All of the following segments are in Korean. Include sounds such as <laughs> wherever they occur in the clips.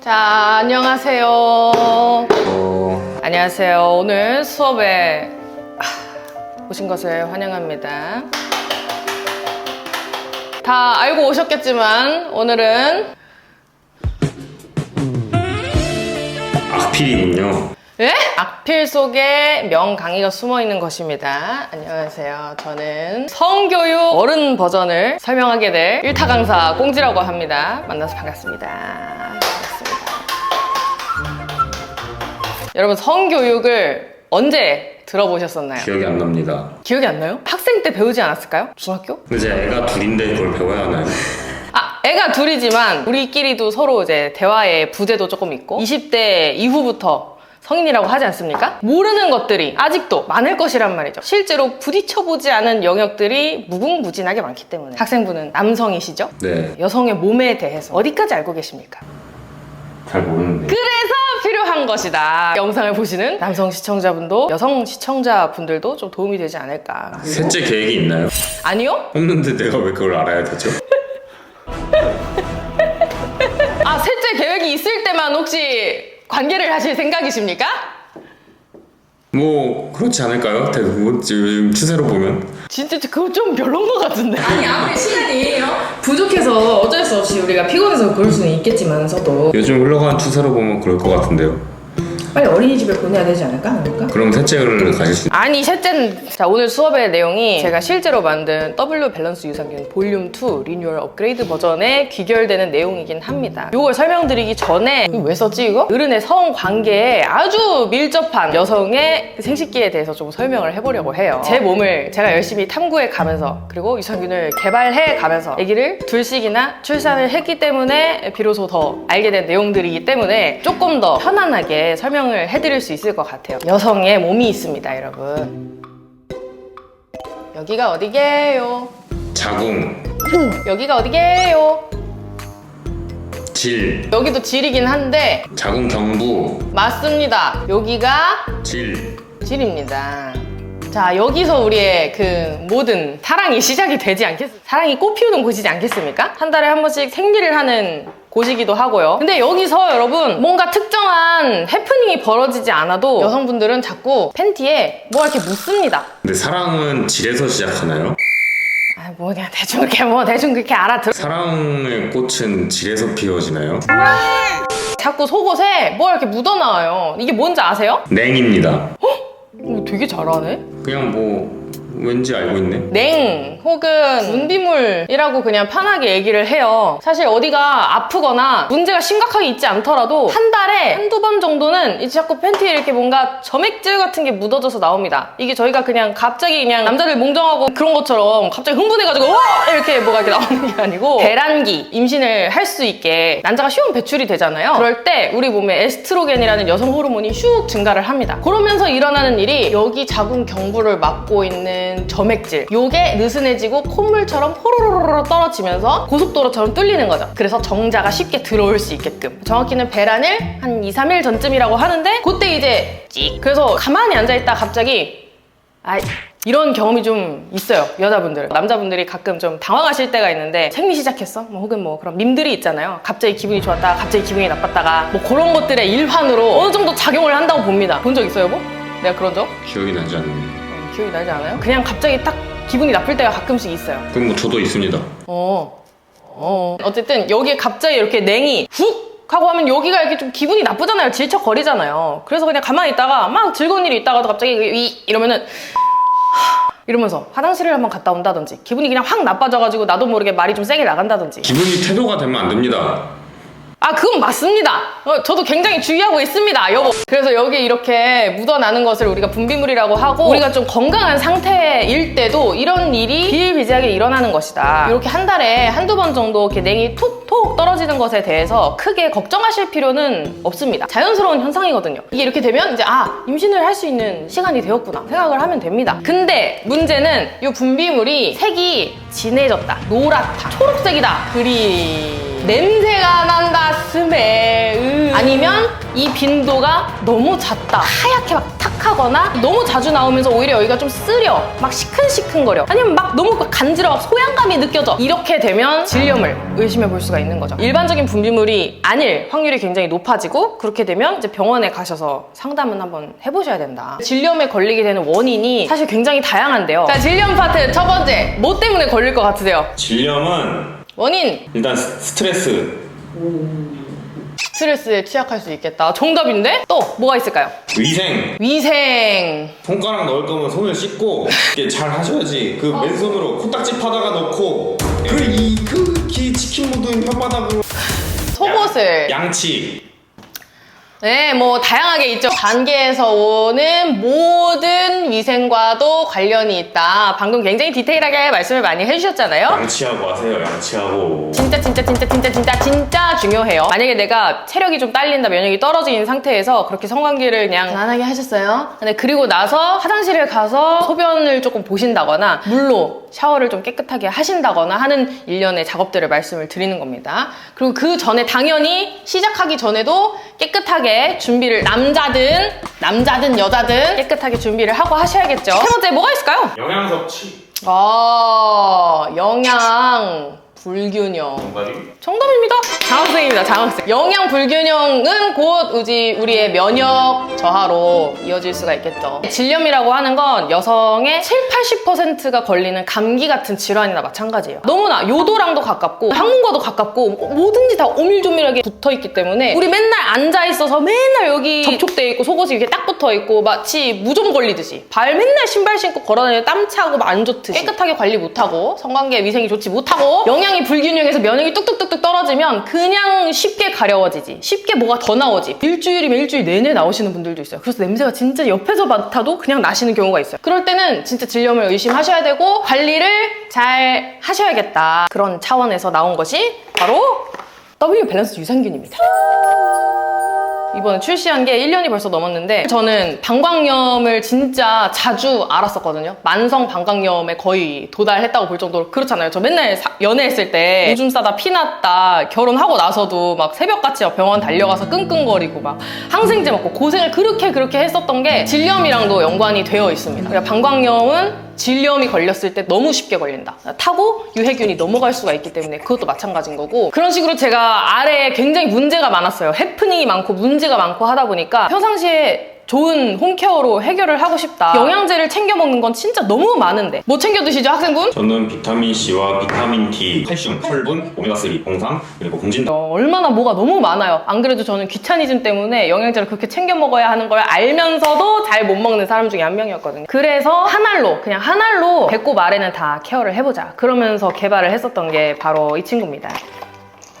자, 안녕하세요. 어, 안녕하세요. 오늘 수업에 아, 오신 것을 환영합니다. 다 알고 오셨겠지만 오늘은 악필이군요. 예? 악필 속에 명강의가 숨어 있는 것입니다. 안녕하세요. 저는 성교육 어른 버전을 설명하게 될 1타 강사 꽁지라고 합니다. 만나서 반갑습니다. 여러분 성교육을 언제 들어보셨었나요? 기억이 안 납니다. 기억이 안 나요? 학생 때 배우지 않았을까요? 중학교? 근데 제 애가 둘인데 그걸 배워야 하나요? 아, 애가 둘이지만 우리끼리도 서로 이제 대화의 부재도 조금 있고 20대 이후부터 성인이라고 하지 않습니까? 모르는 것들이 아직도 많을 것이란 말이죠. 실제로 부딪혀보지 않은 영역들이 무궁무진하게 많기 때문에 학생분은 남성이시죠? 네, 여성의 몸에 대해서 어디까지 알고 계십니까? 잘 모르는데. 그래서 필요한 것이다. 영상을 보시는 남성 시청자분도 여성 시청자분들도 좀 도움이 되지 않을까. 셋째 계획이 있나요? 아니요? 없는데 내가 왜 그걸 알아야 되죠? <laughs> 아, 셋째 계획이 있을 때만 혹시 관계를 하실 생각이십니까? 뭐 그렇지 않을까요? 대부분 지금 요즘 추세로 보면 진짜 그거 좀 별론 것 같은데. 아니 아무리 시간이 어? 부족해서 어쩔 수 없이 우리가 피곤해서 그럴 수는 있겠지만서도 요즘 흘러가는 추세로 보면 그럴 것 같은데요. 빨리 어린이집에 보내야 되지 않을까? 그럴까? 그럼 셋째를 가질 수 아니 셋째는 자 오늘 수업의 내용이 제가 실제로 만든 W 밸런스 유산균 볼륨 2 리뉴얼 업그레이드 버전에 귀결되는 내용이긴 합니다. 이걸 설명드리기 전에 이거 왜 썼지 이거? 어른의 성 관계에 아주 밀접한 여성의 생식기에 대해서 좀 설명을 해보려고 해요. 제 몸을 제가 열심히 탐구해 가면서 그리고 유산균을 개발해 가면서 아기를 둘씩이나 출산을 했기 때문에 비로소 더 알게 된 내용들이기 때문에 조금 더 편안하게 설명 을 해드릴 수 있을 것 같아요. 여성의 몸이 있습니다, 여러분. 여기가 어디게요? 자궁, 여기가 어디게요? 질, 여기도 질이긴 한데 자궁 경부, 맞습니다. 여기가 질. 질입니다. 자, 여기서 우리의 그 모든 사랑이 시작이 되지 않겠습니까? 사랑이 꽃 피우는 곳이지 않겠습니까? 한 달에 한 번씩 생리를 하는 곳이기도 하고요. 근데 여기서 여러분 뭔가 특정한 해프닝이 벌어지지 않아도 여성분들은 자꾸 팬티에 뭐가 이렇게 묻습니다. 근데 사랑은 질에서 시작하나요? 아, 뭐 그냥 대충 이렇게 뭐 대충 그렇게 알아들. 사랑의 꽃은 질에서 피어지나요? 자꾸 속옷에 뭐 이렇게 묻어나와요. 이게 뭔지 아세요? 냉입니다. 오, 되게 잘하네. 그냥 뭐 왠지 알고 있네. 냉 혹은 분비물이라고 그냥 편하게 얘기를 해요. 사실 어디가 아프거나 문제가 심각하게 있지 않더라도 한 달에 한두 번 정도는 이제 자꾸 팬티에 이렇게 뭔가 점액질 같은 게 묻어져서 나옵니다. 이게 저희가 그냥 갑자기 그냥 남자들 몽정하고 그런 것처럼 갑자기 흥분해가지고 와 이렇게 뭐가 이렇게 나오는 게 아니고 배란기 임신을 할 수 있게 난자가 쉬운 배출이 되잖아요. 그럴 때 우리 몸에 에스트로겐이라는 여성 호르몬이 슉 증가를 합니다. 그러면서 일어나는 일이 여기 자궁 경부를 막고 있는 점액질 요게 느슨해지고 콧물처럼 호로로로 떨어지면서 고속도로처럼 뚫리는 거죠. 그래서 정자가 쉽게 들어올 수 있게끔 정확히는 배란을 한 2, 3일 전쯤이라고 하는데 그때 이제 찍 그래서 가만히 앉아있다 갑자기 아 이런 경험이 좀 있어요 여자분들 남자분들이 가끔 좀 당황하실 때가 있는데 생리 시작했어 뭐 혹은 뭐 그런 밈들이 있잖아요 갑자기 기분이 좋았다가 갑자기 기분이 나빴다가 뭐 그런 것들의 일환으로 어느 정도 작용을 한다고 봅니다 본 적 있어요 뭐? 내가 그런 적? 기억이 나지 않는데. 음, 기억이 나지 않아요? 그냥 갑자기 딱 기분이 나쁠 때가 가끔씩 있어요 그럼 뭐 저도 있습니다. 어. 어. 어쨌든 여기에 갑자기 이렇게 냉이 훅 하고 하면 여기가 이렇게 좀 기분이 나쁘잖아요. 질척거리잖아요. 그래서 그냥 가만히 있다가 막 즐거운 일이 있다가도 갑자기 이 이러면은 하, 이러면서 화장실을 한번 갔다 온다든지 기분이 그냥 확 나빠져가지고 나도 모르게 말이 좀 세게 나간다든지 기분이 태도가 되면 안 됩니다. 아 그건 맞습니다. 어, 저도 굉장히 주의하고 있습니다. 여보. 그래서 여기 이렇게 묻어나는 것을 우리가 분비물이라고 하고 우리가 좀 건강한 상태일 때도 이런 일이 비일비재하게 일어나는 것이다. 이렇게 한 달에 한두 번 정도 이렇게 냉이 톡톡 떨어지는 것에 대해서 크게 걱정하실 필요는 없습니다. 자연스러운 현상이거든요. 이게 이렇게 되면 이제 아 임신을 할 수 있는 시간이 되었구나 생각을 하면 됩니다. 근데 문제는 이 분비물이 색이 진해졌다. 노랗다. 초록색이다. 그리 냄새가 난다 스멜 으. 아니면 이 빈도가 너무 잦다. 하얗게 막 탁하게 약하거나 너무 자주 나오면서 오히려 여기가 좀 쓰려. 막 시큰시큰거려. 아니면 막 너무 간지러워 소양감이 느껴져. 이렇게 되면 질염을 의심해 볼 수가 있는 거죠. 일반적인 분비물이 아닐 확률이 굉장히 높아지고 그렇게 되면 이제 병원에 가셔서 상담은 한번 해보셔야 된다. 질염에 걸리게 되는 원인이 사실 굉장히 다양한데요. 자 질염 파트 첫 번째. 뭐 때문에 걸릴 것 같으세요? 질염은 원인 일단 스- 스트레스, 스트레스에 취약할 수 있겠다 정답인데 또 뭐가 있을까요? 위생. 위생 손가락 넣을 거면 손을 씻고 이게 잘 하셔야지. 그 맨손으로 코딱지 파다가 넣고 그 이그 치킨 묻은 혓바닥으로 속옷을 양치. 네, 뭐 다양하게 있죠. 단계에서 오는 모든 위생과도 관련이 있다. 방금 굉장히 디테일하게 말씀을 많이 해주셨잖아요. 양치하고 하세요. 양치하고. 진짜 진짜 진짜 진짜 진짜 진짜 중요해요. 만약에 내가 체력이 좀 딸린다, 면역이 떨어진 상태에서 그렇게 성관계를 그냥 편안하게 하셨어요. 근데 그리고 나서 화장실에 가서 소변을 조금 보신다거나 물로 샤워를 좀 깨끗하게 하신다거나 하는 일련의 작업들을 말씀을 드리는 겁니다. 그리고 그 전에 당연히 시작하기 전에도 깨끗하게 준비를 남자든 남자든 여자든 깨끗하게 준비를 하고 하셔야겠죠. 세 번째 뭐가 있을까요? 영양 섭취. 아, 영양 불균형. 정답이? 정답입니다. 장학생입니다. 장학생. 영양 불균형은 곧 우지 우리의 면역 저하로 이어질 수가 있겠죠. 질염이라고 하는 건 여성의 7, 80%가 걸리는 감기 같은 질환이나 마찬가지예요. 너무나 요도랑도 가깝고 항문과도 가깝고 뭐든지 다 오밀조밀하게 붙어 있기 때문에 우리 맨날 앉아 있어서 맨날 여기 접촉돼 있고 속옷이 이렇게 딱 붙어 있고 마치 무좀 걸리듯이 발 맨날 신발 신고 걸어다니면 땀 차고 막안 좋듯이 깨끗하게 관리 못하고 성관계 위생이 좋지 못하고 영양 이 불균형해서 면역이 뚝뚝뚝뚝 떨어지면 그냥 쉽게 가려워지지. 쉽게 뭐가 더 나오지. 일주일이면 일주일 내내 나오시는 분들도 있어요. 그래서 냄새가 진짜 옆에서 맡아도 그냥 나시는 경우가 있어요. 그럴 때는 진짜 질염을 의심하셔야 되고 관리를 잘 하셔야겠다. 그런 차원에서 나온 것이 바로 W 밸런스 유산균입니다 이번에 출시한 게 1년이 벌써 넘었는데 저는 방광염을 진짜 자주 알았었거든요. 만성 방광염에 거의 도달했다고 볼 정도로 그렇잖아요. 저 맨날 사- 연애했을 때 오줌 싸다 피났다 결혼하고 나서도 막 새벽같이 병원 달려가서 끙끙거리고 막 항생제 먹고 고생을 그렇게 그렇게 했었던 게 질염이랑도 연관이 되어 있습니다. 그러니까 방광염은 질염이 걸렸을 때 너무 쉽게 걸린다. 타고 유해균이 넘어갈 수가 있기 때문에 그것도 마찬가지인 거고 그런 식으로 제가 아래에 굉장히 문제가 많았어요. 해프닝이 많고 문제가 많고 하다 보니까 평상시에 좋은 홈케어로 해결을 하고 싶다. 영양제를 챙겨 먹는 건 진짜 너무 많은데 뭐 챙겨 드시죠 학생분? 저는 비타민 C와 비타민 D, 칼슘, 철분, 오메가3, 홍삼, 그리고 공진단. 어, 얼마나 뭐가 너무 많아요. 안 그래도 저는 귀차니즘 때문에 영양제를 그렇게 챙겨 먹어야 하는 걸 알면서도 잘 못 먹는 사람 중에 한 명이었거든요. 그래서 한 알로, 그냥 한 알로 배꼽 아래는 다 케어를 해보자. 그러면서 개발을 했었던 게 바로 이 친구입니다.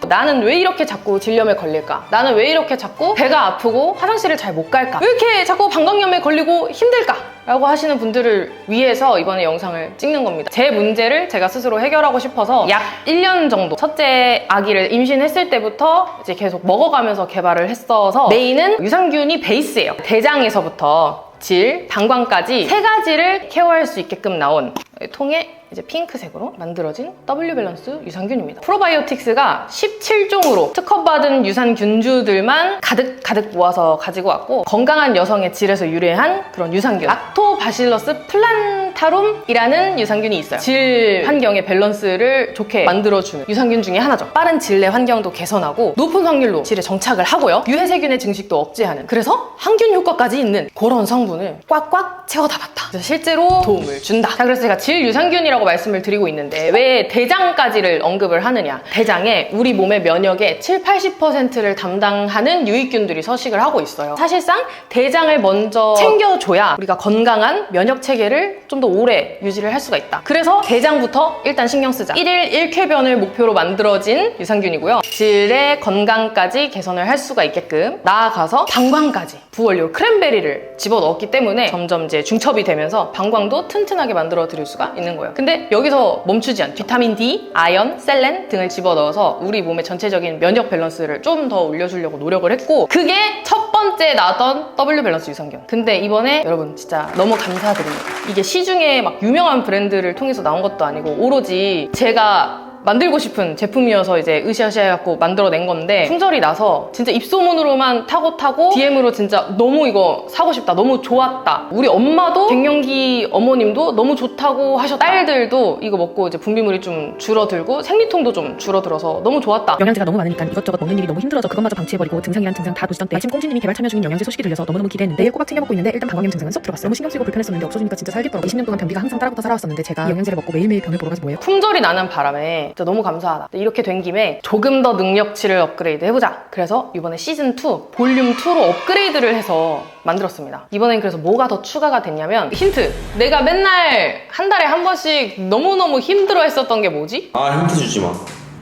나는 왜 이렇게 자꾸 질염에 걸릴까? 나는 왜 이렇게 자꾸 배가 아프고 화장실을 잘 못 갈까? 왜 이렇게 자꾸 방광염에 걸리고 힘들까? 라고 하시는 분들을 위해서 이번에 영상을 찍는 겁니다. 제 문제를 제가 스스로 해결하고 싶어서 약 1년 정도 첫째 아기를 임신했을 때부터 이제 계속 먹어가면서 개발을 했어서 메인은 유산균이 베이스예요. 대장에서부터 질, 방광까지 세 가지를 케어할 수 있게끔 나온 통에 이제 핑크색으로 만들어진 W 밸런스 유산균입니다. 프로바이오틱스가 17종으로 특허받은 유산균주들만 가득 가득 모아서 가지고 왔고 건강한 여성의 질에서 유래한 그런 유산균 락토바실러스 플란타룸이라는 유산균이 있어요. 질 환경의 밸런스를 좋게 만들어주는 유산균 중에 하나죠. 빠른 질내 환경도 개선하고 높은 확률로 질에 정착을 하고요. 유해세균의 증식도 억제하는 그래서 항균 효과까지 있는 그런 성분을 꽉꽉 채워 담았다. 그래서 실제로 도움을 준다. 자, 그래서 제가 질 유산균이라고 말씀을 드리고 있는데 왜 대장까지를 언급을 하느냐. 대장에 우리 몸의 면역의 7, 80%를 담당하는 유익균들이 서식을 하고 있어요. 사실상 대장을 먼저 챙겨줘야 우리가 건강한 면역 체계를 좀 더 오래 유지를 할 수가 있다. 그래서 대장부터 일단 신경 쓰자. 1일 1쾌변을 목표로 만들어진 유산균이고요. 질의 건강까지 개선을 할 수가 있게끔 나아가서 방광까지 부원료 크랜베리를 집어넣었기 때문에 점점 이제 중첩이 되면서 방광도 튼튼하게 만들어 드릴 수가 있는 거예요. 근데 여기서 멈추지 않. 비타민 D, 아연, 셀렌 등을 집어넣어서 우리 몸의 전체적인 면역 밸런스를 좀 더 올려주려고 노력을 했고 그게 첫 번째 나왔던 W 밸런스 유산균. 근데 이번에 여러분 진짜 너무 감사드립니다. 이게 시중에 막 유명한 브랜드를 통해서 나온 것도 아니고 오로지 제가 만들고 싶은 제품이어서 이제 으쌰으쌰 해갖고 만들어낸 건데 품절이 나서 진짜 입소문으로만 타고 타고 DM으로 진짜 너무 이거 사고 싶다 너무 좋았다. 우리 엄마도 갱년기 어머님도 너무 좋다고 하셨다. 딸들도 이거 먹고 이제 분비물이 좀 줄어들고 생리통도 좀 줄어들어서 너무 좋았다. 영양제가 너무 많으니까 이것저것 먹는 일이 너무 힘들어져 그것마저 방치해버리고 등산이란 등산 다 도시던 때 마침 꽁치님이 개발 참여 중인 영양제 소식이 들려서 너무너무 기대했는데 매일 꼬박 챙겨 먹고 있는데 일단 방광염 증상은 쏙 들어갔어 너무 신경 쓰이고 불편했었는데 없어지니까 진짜 살겠더라고. 20년 동안 변비가 항상 따라붙어 살아왔었는데 제가 이 영양제를 먹고 매일매일 병을 보러 가서 뭐예요? 품절이 나는 바람에 진짜 너무 감사하다. 이렇게 된 김에 조금 더 능력치를 업그레이드 해보자. 그래서 이번에 시즌2 볼륨2로 업그레이드를 해서 만들었습니다. 이번엔 그래서 뭐가 더 추가가 됐냐면 힌트! 내가 맨날 한 달에 한 번씩 너무너무 힘들어 했었던 게 뭐지? 아 힌트 주지 마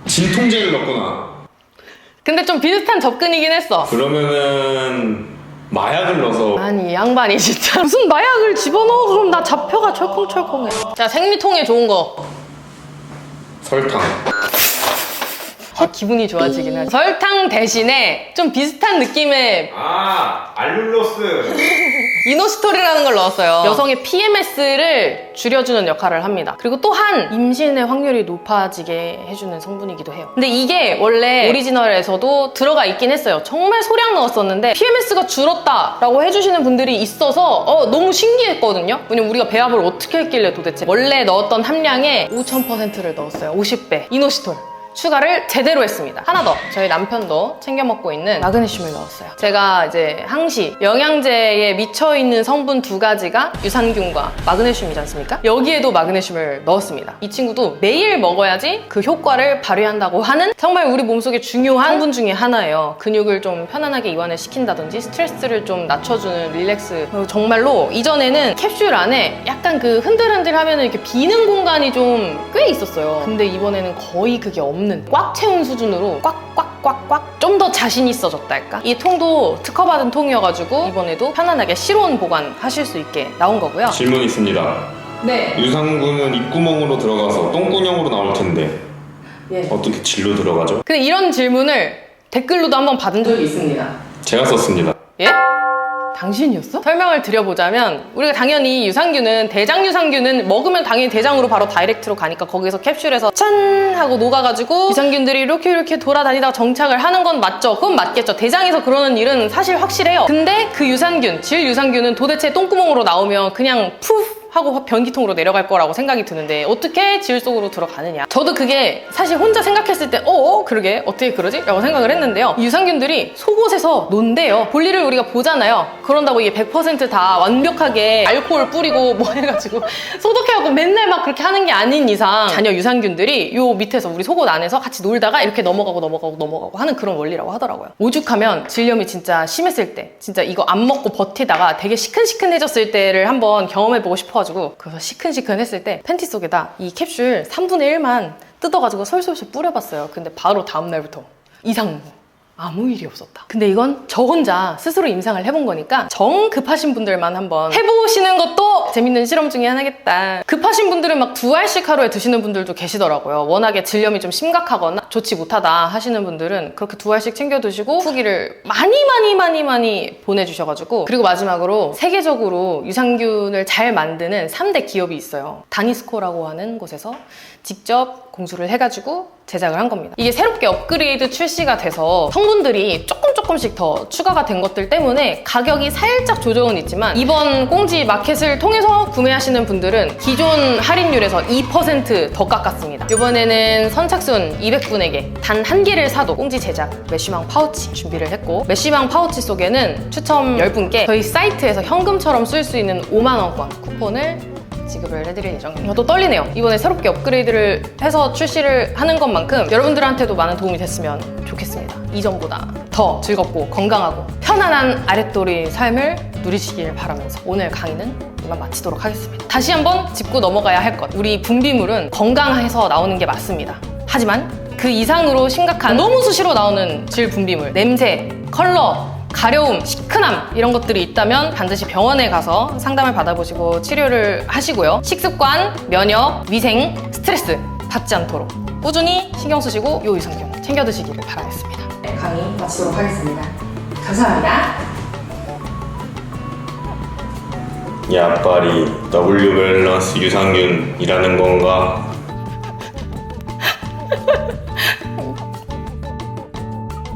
진통제를 넣거나 근데 좀 비슷한 접근이긴 했어. 그러면은 마약을 넣어서 아니 이 양반이 진짜 무슨 마약을 집어넣어 그럼 나 잡혀가 철컹철컹해. 자 생리통에 좋은 거. 설탕 확 기분이 좋아지긴 하지. 설탕 대신에 좀 비슷한 느낌의 아 알룰로스 이노스토리라는 걸 넣었어요. 여성의 PMS를 줄여주는 역할을 합니다. 그리고 또한 임신의 확률이 높아지게 해주는 성분이기도 해요. 근데 이게 원래 오리지널에서도 들어가 있긴 했어요. 정말 소량 넣었었는데 PMS가 줄었다라고 해주시는 분들이 있어서 어, 너무 신기했거든요. 왜냐면 우리가 배합을 어떻게 했길래 도대체 원래 넣었던 함량의 5000%를 넣었어요. 50배. 이노시톨. 추가를 제대로 했습니다. 하나 더. 저희 남편도 챙겨 먹고 있는 마그네슘을 넣었어요. 제가 이제 항시 영양제에 미쳐 있는 성분 두 가지가 유산균과 마그네슘이지 않습니까? 여기에도 마그네슘을 넣었습니다. 이 친구도 매일 먹어야지 그 효과를 발휘한다고 하는 정말 우리 몸속에 중요한 성분 중에 하나예요. 근육을 좀 편안하게 이완을 시킨다든지 스트레스를 좀 낮춰주는 릴렉스. 어, 정말로 이전에는 캡슐 안에 약간 그 흔들흔들 하면 이렇게 비는 공간이 좀 꽤 있었어요. 근데 이번에는 거의 그게 없는 꽉 채운 수준으로 꽉꽉꽉꽉 좀 더 자신 있어졌다 할까? 이 통도 특허받은 통이어가지고 이번에도 편안하게 실온 보관하실 수 있게 나온 거고요. 질문 있습니다 네. 유산균은 입구멍으로 들어가서 똥구녕으로 나올 텐데 예. 어떻게 질로 들어가죠? 근데 이런 질문을 댓글로도 한번 받은 적이 있습니다. 제가 썼습니다 예? 당신이었어? 설명을 드려보자면 우리가 당연히 유산균은 대장 유산균은 먹으면 당연히 대장으로 바로 다이렉트로 가니까 거기서 캡슐에서 짠 하고 녹아가지고 유산균들이 이렇게 이렇게 돌아다니다가 정착을 하는 건 맞죠? 그건 맞겠죠. 대장에서 그러는 일은 사실 확실해요. 근데 그 유산균, 질 유산균은 도대체 똥구멍으로 나오면 그냥 푸 하고 변기통으로 내려갈 거라고 생각이 드는데 어떻게 질 속으로 들어가느냐. 저도 그게 사실 혼자 생각했을 때 어어 그러게. 어떻게 그러지? 라고 생각을 했는데요. 이 유산균들이 속옷에서 논대요. 볼일을 우리가 보잖아요. 그런다고 이게 100%다 완벽하게 알코올 뿌리고 <laughs> 뭐 해가지고 소독해갖고 맨날 막 그렇게 하는 게 아닌 이상 잔여 유산균들이 요 밑에서 우리 속옷 안에서 같이 놀다가 이렇게 넘어가고 넘어가고 넘어가고 하는 그런 원리라고 하더라고요. 오죽하면 질염이 진짜 심했을 때 진짜 이거 안 먹고 버티다가 되게 시큰시큰해졌을 때를 한번 경험해보고 싶어 가지고 그래서 시큰시큰 했을 때 팬티 속에다 이 캡슐 3분의 1만 뜯어가지고 솔솔솔 뿌려봤어요. 근데 바로 다음날부터 이상 아무 일이 없었다. 근데 이건 저 혼자 스스로 임상을 해본 거니까 정 급하신 분들만 한번 해보시는 것도 재밌는 실험 중에 하나겠다. 급하신 분들은 막 두 알씩 하루에 드시는 분들도 계시더라고요. 워낙에 질염이 좀 심각하거나 좋지 못하다 하시는 분들은 그렇게 두 알씩 챙겨 드시고 후기를 많이 많이 많이 많이 보내주셔가지고 그리고 마지막으로 세계적으로 유산균을 잘 만드는 3대 기업이 있어요. 다니스코라고 하는 곳에서 직접 공수를 해가지고 제작을 한 겁니다. 이게 새롭게 업그레이드 출시가 돼서 성분들이 조금 조금씩 더 추가가 된 것들 때문에 가격이 살짝 조정은 있지만 이번 꽁지 마켓을 통해서 구매하시는 분들은 기존 할인율에서 2%더 깎았습니다. 이번에는 선착순 200분에게 단 한 개를 사도 꽁지 제작 메쉬망 파우치 준비를 했고 메쉬망 파우치 속에는 추첨 10분께 저희 사이트에서 현금처럼 쓸 수 있는 5만 원권 쿠폰을 지급을 해드릴 예정입니다. 또 떨리네요. 이번에 새롭게 업그레이드를 해서 출시를 하는 것만큼 여러분들한테도 많은 도움이 됐으면 좋겠습니다. 이전보다 더 즐겁고 건강하고 편안한 아랫도리 삶을 누리시길 바라면서 오늘 강의는 이만 마치도록 하겠습니다. 다시 한번 짚고 넘어가야 할 것. 우리 분비물은 건강해서 나오는 게 맞습니다. 하지만 그 이상으로 심각한 너무 수시로 나오는 질 분비물, 냄새, 컬러, 가려움, 시큰함 이런 것들이 있다면 반드시 병원에 가서 상담을 받아보시고 치료를 하시고요. 식습관, 면역, 위생, 스트레스 받지 않도록 꾸준히 신경 쓰시고 요 유산균 챙겨 드시기를 바라겠습니다. 네, 강의 마치도록 하겠습니다. 감사합니다. 야빨이 W 밸런스 유산균이라는 건가?